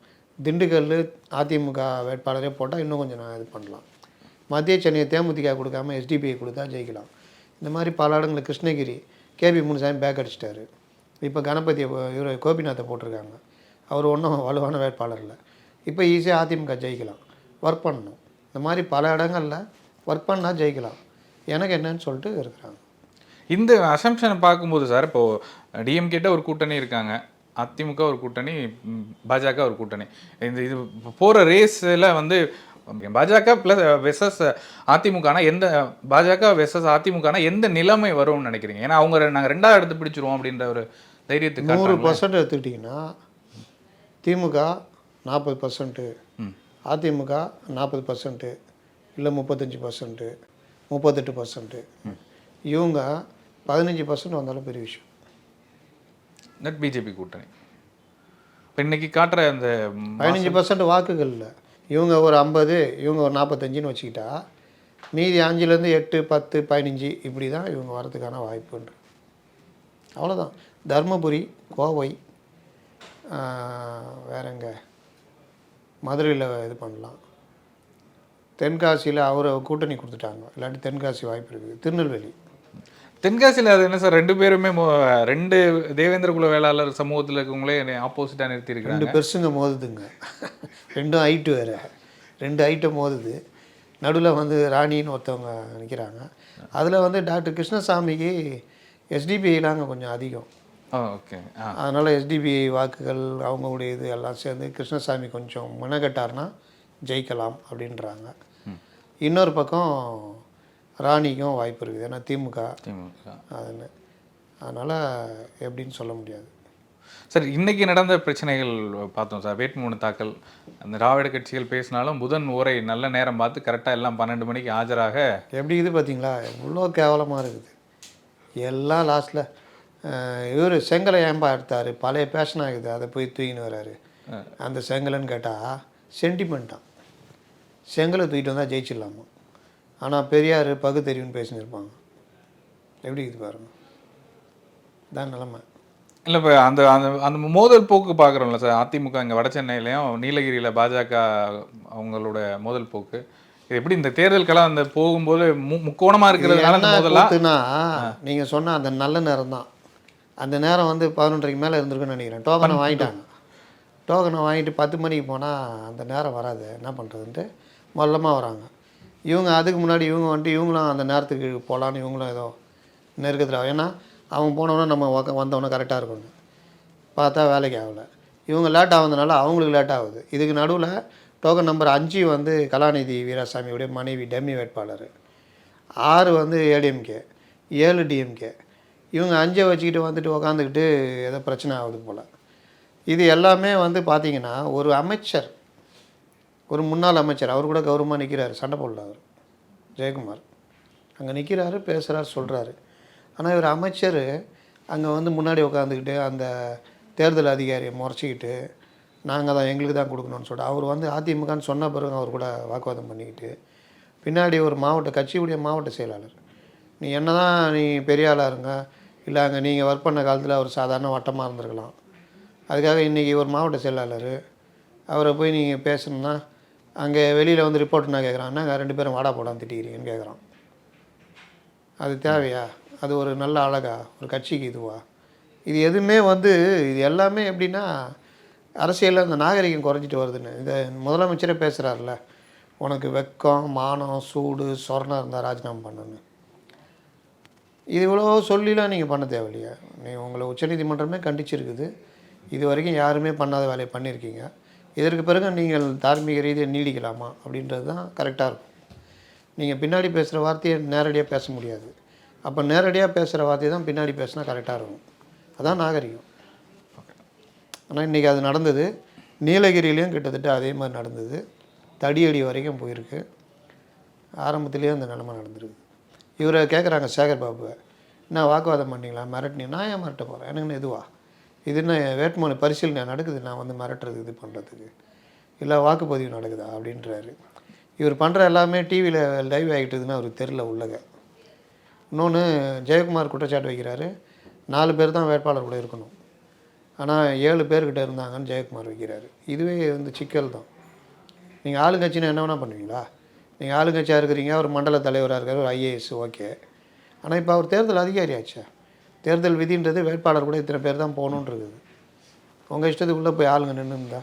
திண்டுக்கல் அதிமுக வேட்பாளரே போட்டால் இன்னும் கொஞ்சம் நான் இது பண்ணலாம். மத்திய சென்னையை தேமுதிக கொடுக்காம எஸ்டிபிஐ கொடுத்தா ஜெயிக்கலாம். இந்த மாதிரி பல இடங்களில் கிருஷ்ணகிரி கேபி முனுசாமி பேக் அடிச்சிட்டாரு. இப்போ கணபதியை இவர் கோபிநாத்தை போட்டிருக்காங்க. அவர் ஒன்றும் வலுவான வேட்பாளர் இல்லை. இப்போ ஈஸியாக அதிமுக ஜெயிக்கலாம். ஒர்க் பண்ணணும். இந்த மாதிரி பல இடங்களில் ஒர்க் பண்ணால் ஜெயிக்கலாம். எனக்கு என்னன்னு சொல்லிட்டு இருக்கிறாங்க.
இந்த அசம்ஷனை பார்க்கும்போது சார் இப்போது டிஎம்கேட்ட ஒரு கூட்டணி இருக்காங்க. அதிமுக ஒரு கூட்டணி பாஜக ஒரு கூட்டணி. இந்த இது போகிற ரேஸில் வந்து பாஜக ப்ளஸ் வெசஸ் அதிமுகனா எந்த பாஜக வெசஸ் அதிமுகனா எந்த நிலைமை வரும்னு நினைக்கிறீங்க? ஏன்னா அவங்க நாங்கள் ரெண்டாவது எடுத்து பிடிச்சிருவோம் அப்படின்ற ஒரு தைரியத்துக்கு
நூறு. பர்சன்ட் எடுத்துக்கிட்டிங்கன்னா திமுக நாற்பது பர்சன்ட்டு. அதிமுக நாற்பது பர்சன்ட்டு இல்லை முப்பத்தஞ்சு பர்சன்ட்டு முப்பத்தெட்டு பர்சன்ட்டு இவங்க பதினஞ்சு பர்சன்ட் வந்தாலும் பெரிய விஷயம்.
நட் பிஜேபி கூட்டணி. இப்போ இன்னைக்கு காட்டுற அந்த
பதினஞ்சு பர்சன்ட் வாக்குகள் இல்லை இவங்க ஒரு ஐம்பது இவங்க ஒரு நாற்பத்தஞ்சுன்னு வச்சுக்கிட்டா மீதி அஞ்சுலேருந்து எட்டு பத்து பதினஞ்சு இப்படி தான் இவங்க வரதுக்கான வாய்ப்புன்ற அவ்வளோதான் தருமபுரி கோவை ஆஹ், வேற எங்க? மதுரையில் இது பண்ணலாம். தென்காசியில் அவரை கூட்டணி கொடுத்துட்டாங்க. இல்லாட்டி தென்காசி வாய்ப்பு இருக்குது. திருநெல்வேலி.
தென்காசியில் அது என்ன சார்? ரெண்டு பேருமே மோ- ரெண்டு தேவேந்திர குல வேளாளர் சமூகத்தில் இருக்கவங்களே ஆப்போசிட்டாக நிறுத்தி
ரெண்டு பெருசுங்க மோதுதுங்க. ரெண்டும் ஹைட்டு வேறு. ரெண்டு ஹைட்டை மோதுது. நடுவில் வந்து ராணின்னு ஒருத்தவங்க நிற்கிறாங்க அதில் வந்து டாக்டர் கிருஷ்ணசாமிக்கு எஸ்டிபிஐலாம் அங்கே கொஞ்சம் அதிகம்.
ஓகே
அதனால் எஸ்டிபிஐ வாக்குகள் அவங்களுடைய இது எல்லாம் சேர்ந்து கிருஷ்ணசாமி கொஞ்சம் முனகட்டார்னா ஜெயிக்கலாம் அப்படின்றாங்க. இன்னொரு பக்கம் ராணிக்கும் வாய்ப்பு இருக்குது. ஏன்னா திமுக.
திமுக.
அதுன்னு. அதனால் எப்படின்னு சொல்ல முடியாது.
சார் இன்னைக்கு நடந்த பிரச்சனைகள் பார்த்தோம் சார். வேட்புமனு தாக்கல். அந்த திராவிட கட்சிகள் பேசினாலும் புதன் உரை நல்ல நேரம் பார்த்து கரெக்டாக எல்லாம் பன்னெண்டு மணிக்கு ஆஜராக.
எப்படி இது பார்த்தீங்களா? எவ்வளோ கேவலமாக இருக்குது. எல்லாம் லாஸ்ட்டில் இவர் செங்கலை ஏம்பா எடுத்தார். பழைய பேஷன் ஆகுது. அதை போய் தூக்கின்னு வராரு. அந்த செங்கலைன்னு கேட்டால் சென்டிமெண்ட்டான் செங்கலை தூக்கிட்டு வந்தால் ஜெயிச்சிடலாமா? ஆனால் பெரியார் பகுத்தறிவுன்னு பேசினிருப்பாங்க. எப்படி இது பாருங்க. தான் நிலமை.
இல்லை இப்போ அந்த அந்த அந்த மோதல் போக்கு பார்க்குறோம்ல சார். அதிமுக இங்கே வட சென்னையிலையும் நீலகிரியில் பாஜக அவங்களோட மோதல் போக்கு. இது எப்படி இந்த தேர்தல் களம் அந்த போகும்போது மு முக்கோணமாக இருக்கிறதுனால அந்த
நீங்கள் சொன்ன அந்த நல்ல நேரம் தான். அந்த நேரம் வந்து பதினொன்றரைக்கு மேலே இருந்திருக்குன்னு நினைக்கிறேன். டோக்கனை வாங்கிட்டாங்க. டோக்கனை வாங்கிட்டு பத்து மணிக்கு போனால் அந்த நேரம் வராது. என்ன பண்ணுறதுன்ட்டு மொல்லமாக வராங்க. இவங்க அதுக்கு முன்னாடி இவங்க வந்துட்டு இவங்களும் அந்த நேரத்துக்கு போகலான்னு இவங்களும் ஏதோ நெருக்கத்தில். ஏன்னா அவங்க போனோன்னா நம்ம வந்தோன்னே கரெக்டாக இருக்கணும் பார்த்தா வேலைக்கு ஆகலை. இவங்க லேட் ஆகுதுனால அவங்களுக்கு லேட் ஆகுது. இதுக்கு நடுவில் டோக்கன் நம்பர் அஞ்சு வந்து கலாநிதி வீராசாமியுடைய மனைவி டெம்மி வேட்பாளர். ஆறு வந்து ஏடிஎம்கே ஏழு டிஎம்கே. இவங்க அஞ்சை வச்சுக்கிட்டு வந்துட்டு உக்காந்துக்கிட்டு ஏதோ பிரச்சனை ஆகுது போல். இது எல்லாமே வந்து பார்த்திங்கன்னா ஒரு அமைச்சர் ஒரு முன்னாள் அமைச்சர் அவர் கூட கௌரவமாக நிற்கிறாரு சண்டை போடல அவர். ஜெயக்குமார். அங்கே நிற்கிறாரு பேசுகிறாரு சொல்கிறாரு ஆனால் இவர் அமைச்சர் அங்கே வந்து முன்னாடி உட்காந்துக்கிட்டு அந்த தேர்தல் அதிகாரியை முறைச்சிக்கிட்டு நாங்கள் தான் எங்களுக்கு தான் கொடுக்கணும்னு சொல்லிட்டு அவர் வந்து அதிமுகன்னு சொன்ன பிறகு அவர் கூட வாக்குவாதம் பண்ணிக்கிட்டு பின்னாடி ஒரு மாவட்ட கட்சியுடைய மாவட்ட செயலாளர். நீ என்ன தான் நீ பெரிய ஆளாக இருங்க இல்லை அங்கே நீங்கள் ஒர்க் பண்ண காலத்தில் அவர் சாதாரண வட்டமாக இருந்திருக்கலாம். அதுக்காக இன்றைக்கி ஒரு மாவட்ட செயலாளர் அவரை போய் நீங்கள் பேசணும்னா அங்கே வெளியில் வந்து ரிப்போர்ட் நான் கேட்குறான்னா ரெண்டு பேரும் வாடா போடான்னு திட்டிக்கிறீங்கன்னு கேட்குறான் அது தேவையா? அது ஒரு நல்ல அழகா? ஒரு கட்சிக்கு இதுவா? இது எதுவுமே வந்து இது எல்லாமே எப்படின்னா அரசியலில் அந்த நாகரிகம் குறைஞ்சிட்டு வருதுன்னு. இந்த முதலமைச்சரே பேசுகிறாருல்ல உனக்கு வெக்கம் மானம் சூடு சொர்ணம் இருந்தால் ராஜினாமா பண்ணணுன்னு இது இவ்வளோ சொல்லிலாம் நீங்கள் பண்ண தேவையில்லையா. நீ உங்களை உச்சநீதிமன்றமே கண்டிச்சிருக்குது. இது வரைக்கும் யாருமே பண்ணாத வேலையை பண்ணியிருக்கீங்க. இதற்கு பிறகு நீங்கள் தார்மீக ரீதியை நீடிக்கலாமா அப்படின்றது தான் கரெக்டாக இருக்கும். நீங்கள் பின்னாடி பேசுகிற வார்த்தையை நேரடியாக பேச முடியாது. அப்போ நேரடியாக பேசுகிற வார்த்தை தான் பின்னாடி பேசினா கரெக்டாக இருக்கும். அதான் நாகரிகம். ஆனால் இன்றைக்கி அது நடந்தது. நீலகிரியிலையும் கிட்டத்தட்ட அதே மாதிரி நடந்தது. தடியடி வரைக்கும் போயிருக்கு. ஆரம்பத்துலேயே அந்த நிலமை நடந்திருக்கு இவரை கேட்குறாங்க சேகர் பாபுவை நான் வாக்குவாதம் பண்ணிங்களா? மிரட்டினீங்க நான் ஏன் மிரட்ட போகிறேன் எனக்குன்னு எதுவா இது என்ன வேட்புமனு பரிசீலனை நடக்குது? நான் வந்து மிரட்டுறது இது பண்ணுறதுக்கு இல்லை வாக்குப்பதிவு நடக்குதா? அப்படின்றாரு. இவர் பண்ணுற எல்லாமே டிவியில் லைவ் ஆகிட்டுதுன்னு அவருக்கு தெரில உள்ளக. இன்னொன்று ஜெயக்குமார் குற்றச்சாட்டு வைக்கிறாரு. நாலு பேர் தான் வேட்பாளர் கூட இருக்கணும். ஆனால் ஏழு பேர்கிட்ட இருந்தாங்கன்னு ஜெயக்குமார் வைக்கிறாரு. இதுவே வந்து சிக்கல் தான். நீங்கள் ஆளுங்கட்சினா என்ன வேணால் பண்ணுவீங்களா? நீங்கள் ஆளுங்கட்சியாக இருக்கிறீங்க ஒரு மண்டல தலைவராக இருக்கார் ஒரு ஐஏஎஸ் ஓகே. ஆனால் இப்போ அவர் தேர்தல் அதிகாரி ஆச்சே? தேர்தல் விதின்றது வேட்பாளர் கூட இத்தனை பேர் தான் போகணுன்றது உங்கள் இஷ்டத்துக்குள்ளே போய் ஆளுங்க நின்று இருந்தா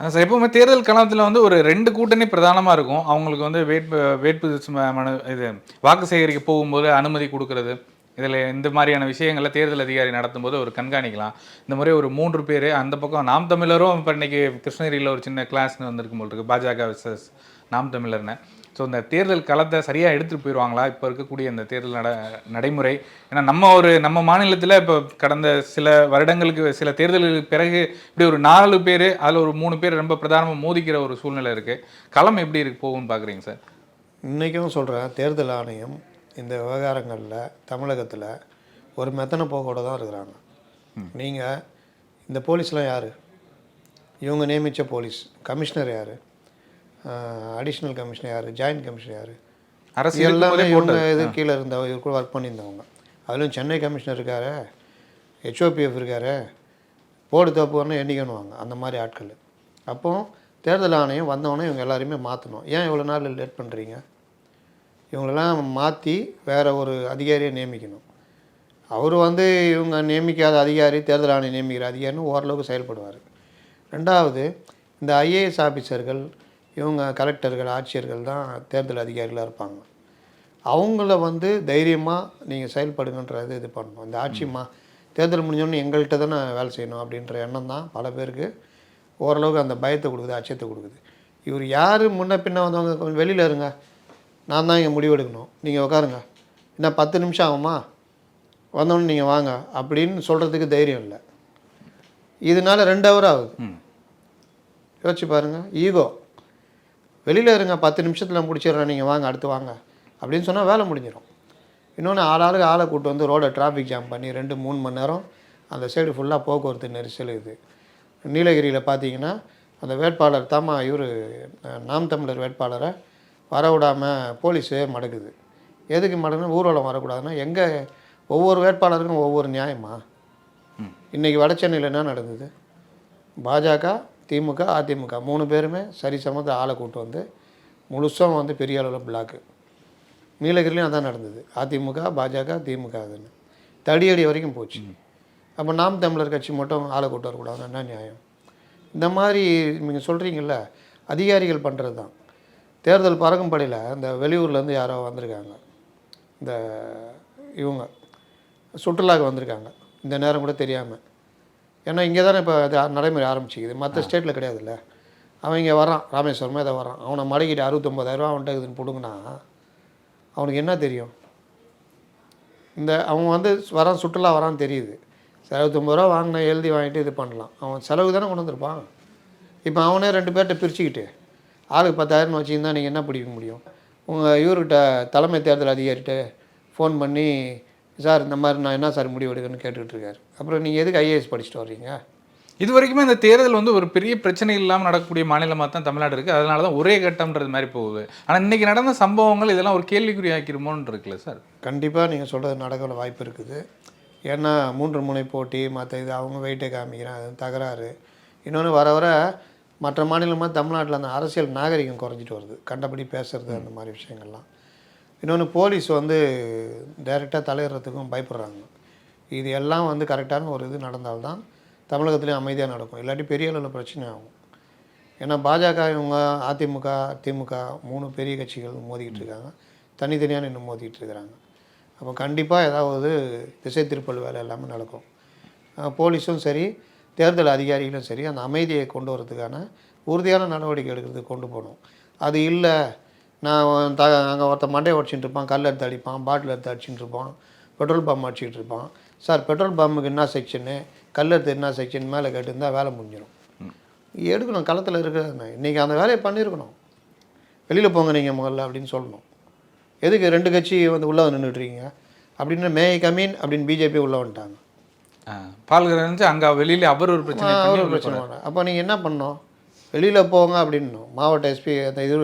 சார் எப்பவுமே தேர்தல் களத்தில் வந்து ஒரு ரெண்டு கூட்டணி பிரதானமாக இருக்கும். அவங்களுக்கு வந்து வேட்பு வேட்பு மனு இது வாக்கு சேகரிக்க போகும்போது அனுமதி கொடுக்கறது. இதில் இந்த மாதிரியான விஷயங்களை தேர்தல் அதிகாரி நடத்தும்போது ஒரு கண்காணிக்கலாம். இந்த முறை ஒரு மூன்று பேர் அந்த பக்கம் நாம் தமிழரும் இப்போ இன்றைக்கி கிருஷ்ணகிரியில் ஒரு சின்ன கிளாஸ்னு வந்திருக்கும் போல் இருக்குது பாஜக விசஸ் நாம் தமிழர்னு. ஸோ இந்த தேர்தல் களத்தை சரியாக எடுத்துகிட்டு போயிடுவாங்களா இப்போ இருக்கக்கூடிய இந்த தேர்தல் நட நடைமுறை. ஏன்னா நம்ம ஒரு நம்ம மாநிலத்தில் இப்போ கடந்த சில வருடங்களுக்கு சில தேர்தல்களுக்கு பிறகு இப்படி ஒரு நாலு பேர் அதில் ஒரு மூணு பேர் ரொம்ப பிரதானமாக மோதிக்கிற ஒரு சூழ்நிலை இருக்குது களம் எப்படி இருக்கு போகும்னு பார்க்குறீங்க சார்?
இன்றைக்கும் சொல்கிறேன் தேர்தல் ஆணையம் இந்த விவகாரங்களில் தமிழகத்தில் ஒரு மெத்தனை போக்கோட தான் இருக்கிறாங்க. நீங்கள் இந்த போலீஸ்லாம் யார்? இவங்க நியமித்த போலீஸ் கமிஷனர் யார்? அடிஷ்னல் கமிஷனர் யார்? ஜாயின்ட் கமிஷனர் யார்?
அரசு
எல்லாமே இவங்க இது கீழே இருந்த இவர் கூட ஒர்க் பண்ணியிருந்தவங்க. அதிலும் சென்னை கமிஷனர் இருக்காரு ஹெச்ஓபிஎஃப் இருக்காரு போடு தப்புன்னு எண்ணிக்கணுவாங்க அந்த மாதிரி ஆட்கள். அப்போ தேர்தல் ஆணையம் வந்தவொடனே இவங்க எல்லாரையுமே மாற்றணும் ஏன் இவ்வளோ நாள் லேட் பண்ணுறீங்க இவங்களெல்லாம் மாற்றி வேற ஒரு அதிகாரியை நியமிக்கணும். அவர் வந்து இவங்க நியமிக்காத அதிகாரி தேர்தல் ஆணையம் நியமிக்கிற அதிகாரின்னு ஓரளவுக்கு செயல்படுவார். ரெண்டாவது இந்த ஐஏஎஸ் ஆஃபீஸர்கள் இவங்க கலெக்டர்கள் ஆட்சியர்கள் தான் தேர்தல் அதிகாரிகளாக இருப்பாங்க. அவங்கள வந்து தைரியமாக நீங்கள் செயல்படுங்கன்றது இது பண்ணணும். இந்த ஆட்சிமா தேர்தல் முடிஞ்சோடனே எங்கள்கிட்ட தானே வேலை செய்யணும் அப்படின்ற எண்ணம் தான் பல பேருக்கு ஓரளவுக்கு அந்த பயத்தை கொடுக்குது அச்சத்தை கொடுக்குது. இவர் யார்? முன்ன பின்ன வந்தவங்க கொஞ்சம் வெளியில் இருங்க. நான் தான் இங்கே முடிவெடுக்கணும் நீங்கள் உட்காருங்க. என்ன பத்து நிமிஷம் ஆகுமா? வந்தோடனே நீங்கள் வாங்க அப்படின்னு சொல்கிறதுக்கு தைரியம் இல்லை. இதனால ரெண்டு ஹவர் ஆகுது. யோசிச்சு பாருங்கள் ஈகோ வெளியில் இருங்க பத்து நிமிஷத்தில் முடிச்சிடுறேன். நீங்கள் வாங்க அடுத்து வாங்க. அப்படின்னு சொன்னால் வேலை முடிஞ்சிடும் இன்னொன்று ஆளாளுக்கு ஆளை கூட்டு வந்து ரோடை டிராஃபிக் ஜாம் பண்ணி ரெண்டு மூணு மணி நேரம் அந்த சைடு ஃபுல்லாக போக்குவரத்து நெரிசல் இது. நீலகிரியில் பார்த்தீங்கன்னா அந்த வேட்பாளர் தாமா இவர் நாம் தமிழர் வேட்பாளரை வரவிடாமல் போலீஸே மடக்குது. எதுக்கு மடக்குனா ஊர்வலம் வரக்கூடாதுன்னா எங்கே ஒவ்வொரு வேட்பாளருக்கும் ஒவ்வொரு நியாயமா? இன்றைக்கி வட சென்னையில் என்ன நடந்தது? பாஜக திமுக அதிமுக மூணு பேருமே சரி சமந்த ஆளை கூட்டு வந்து முழுசும் வந்து பெரிய அளவில் பிளாக்கு நீலகிரிலையும் அதான் நடந்தது. அதிமுக பாஜக திமுக அதுன்னு. தடியடி வரைக்கும் போச்சு. அப்போ நாம் தமிழர் கட்சி மட்டும் ஆளை கூட்டு வரக்கூடாது என்ன நியாயம்? இந்த மாதிரி நீங்கள் சொல்கிறீங்கல்ல அதிகாரிகள் பண்ணுறது தான் தேர்தல் பறக்கும் படையில் இந்த வெளியூர்லேருந்து யாரோ வந்திருக்காங்க. இந்த இவங்க சுற்றுலாவுக்கு வந்திருக்காங்க. இந்த நேரம் கூட தெரியாமல் ஏன்னா இங்கே தானே இப்போ அது நடைமுறை ஆரம்பிச்சிக்குது. மற்ற ஸ்டேட்டில் கிடையாதுல்ல. அவன் இங்கே வரான் ராமேஸ்வரமே இதை வரான் அவனை மடக்கிட்டு அறுபத்தொம்பதாயிரரூவா அவன்கிட்ட இதுன்னு பிடுங்கினா அவனுக்கு என்ன தெரியும்? இந்த அவன் வந்து வரான் சுற்றுலா வரான்னு தெரியுது. அறுபத்தொம்பது ரூபா வாங்கின எழுதி வாங்கிட்டு இது பண்ணலாம். அவன் செலவு தானே கொண்டு வந்திருப்பான். இப்போ அவனே ரெண்டு பேர்கிட்ட பிரிச்சுக்கிட்டு ஆளுக்கு பத்தாயிரம்னு வச்சுருந்தா நீங்கள் என்ன பிடிக்க முடியும்? உங்கள் இவர்கிட்ட தலைமை தேர்தல் அதிகாரிகிட்ட ஃபோன் பண்ணி சார் இந்த மாதிரி நான் என்ன சார் முடிவு எடுக்கணும்னு கேட்டுக்கிட்டு இருக்காரு. அப்புறம் நீங்கள் எதுக்கு ஐஏஎஸ் படிச்சுட்டு வர்றீங்க?
இது வரைக்குமே இந்த தேர்தல் வந்து ஒரு பெரிய பிரச்சனை இல்லாமல் நடக்கக்கூடிய மாநிலமாக தான் தமிழ்நாடு இருக்குது அதனால தான் ஒரே கட்டம்ன்றது மாதிரி போகுது. ஆனால் இன்னைக்கு நடந்த சம்பவங்கள் இதெல்லாம் ஒரு கேள்விக்குறி ஆக்கிருமோன்னு இருக்குல்ல சார்?
கண்டிப்பாக நீங்கள் சொல்கிறது நடக்க வாய்ப்பு இருக்குது. ஏன்னா மூன்று முனை போட்டி மற்ற இது அவங்க வெயிட்டை காமிக்கிறான் அது தகராறு. இன்னொன்று வர வர மற்ற மாநிலமாக தமிழ்நாட்டில் அந்த அரசியல் நாகரிகம் குறைஞ்சிட்டு வருது. கண்டபடி பேசுறது அந்த மாதிரி விஷயங்கள்லாம். இன்னொன்று போலீஸ் வந்து டைரெக்டாக தலையிடுறதுக்கும் பயப்படுறாங்க. இது எல்லாம் வந்து கரெக்டான ஒரு இது நடந்தால்தான் தமிழகத்துலேயும் அமைதியாக நடக்கும். இல்லாட்டி பெரிய அளவில் பிரச்சனை ஆகும். ஏன்னா பாஜக இவங்க அதிமுக திமுக மூணு பெரிய கட்சிகள் மோதிக்கிட்டு இருக்காங்க. தனித்தனியாக நின்று மோதிக்கிட்டு இருக்கிறாங்க. அப்போ கண்டிப்பாக ஏதாவது திசை திருப்பல் வேலை எல்லாமே நடக்கும். போலீஸும் சரி தேர்தல் அதிகாரிகளும் சரி அந்த அமைதியை கொண்டு வரதுக்கான உறுதியான நடவடிக்கை எடுக்கிறதுக்கு கொண்டு போகணும். அது இல்லை நான் த அங்கே ஒருத்தன் மண்டையை உடச்சிட்டு இருப்பான் கல் எடுத்து அடிப்பான் பாட்டில் எடுத்து அடிச்சுட்டு இருப்பான் பெட்ரோல் பம்ப் அடிச்சுட்டு இருப்பான் சார் பெட்ரோல் பம்புக்கு என்ன செக்ஷனு? கல் எடுத்து என்ன செக்ஷன்? மேலே கேட்டிருந்தா வேலை முடிஞ்சிடும் எடுக்கணும் களத்தில் இருக்கிறது இன்றைக்கி அந்த வேலையை பண்ணியிருக்கணும். வெளியில் போங்க நீங்கள் முதல்ல அப்படின்னு சொல்லணும். எதுக்கு ரெண்டு கட்சி வந்து உள்ளே நின்றுட்டுருக்கீங்க? அப்படின்னு மே கமீன் அப்படின்னு பிஜேபி உள்ளே வந்துட்டாங்க.
பால்கரஞ்சு அங்கே வெளியில் அவர் ஒரு பிரச்சனை உள்ள
பிரச்சனை அப்போ நீங்கள் என்ன பண்ணணும்? வெளியில் போங்க அப்படின்னும். மாவட்ட எஸ்பி அந்த இது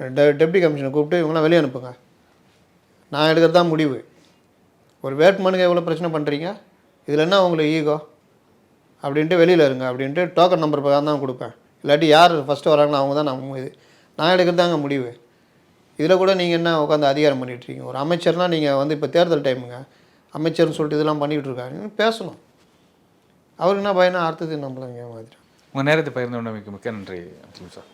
டெ- டெப்டி கமிஷனை கூப்பிட்டு இவங்களாம் வெளியே அனுப்புங்க. நான் எடுக்கிறது தான் முடிவு. ஒரு வேட்புமனுக்கு எவ்வளோ பிரச்சனை பண்ணுறீங்க இதில் என்ன உங்களுக்கு ஈகோ அப்படின்ட்டு வெளியில் இருங்க. அப்படின்ட்டு டோக்கன் நம்பர் பிரகாரம் தான் கொடுப்பேன். இல்லாட்டி யார் ஃபஸ்ட்டு வராங்களோ அவங்க தான் நான் இது. நான் எடுக்கிறது தாங்க முடிவு. இதில் கூட நீங்கள் என்ன உட்காந்து அதிகாரம் பண்ணிகிட்ருக்கீங்க இருக்கீங்க? ஒரு அமைச்சர்னால் நீங்கள் வந்து இப்போ தேர்தல் டைமுங்க அமைச்சர்னு சொல்லிட்டு இதெல்லாம் பண்ணிகிட்டு இருக்காங்க பேசணும். அவருக்கு என்ன பயனா? அடுத்தது நம்மள மாதிரி
உங்கள் நேரத்தை பகிர்ந்து கொண்டமைக்கு மிக்க நன்றி சார்.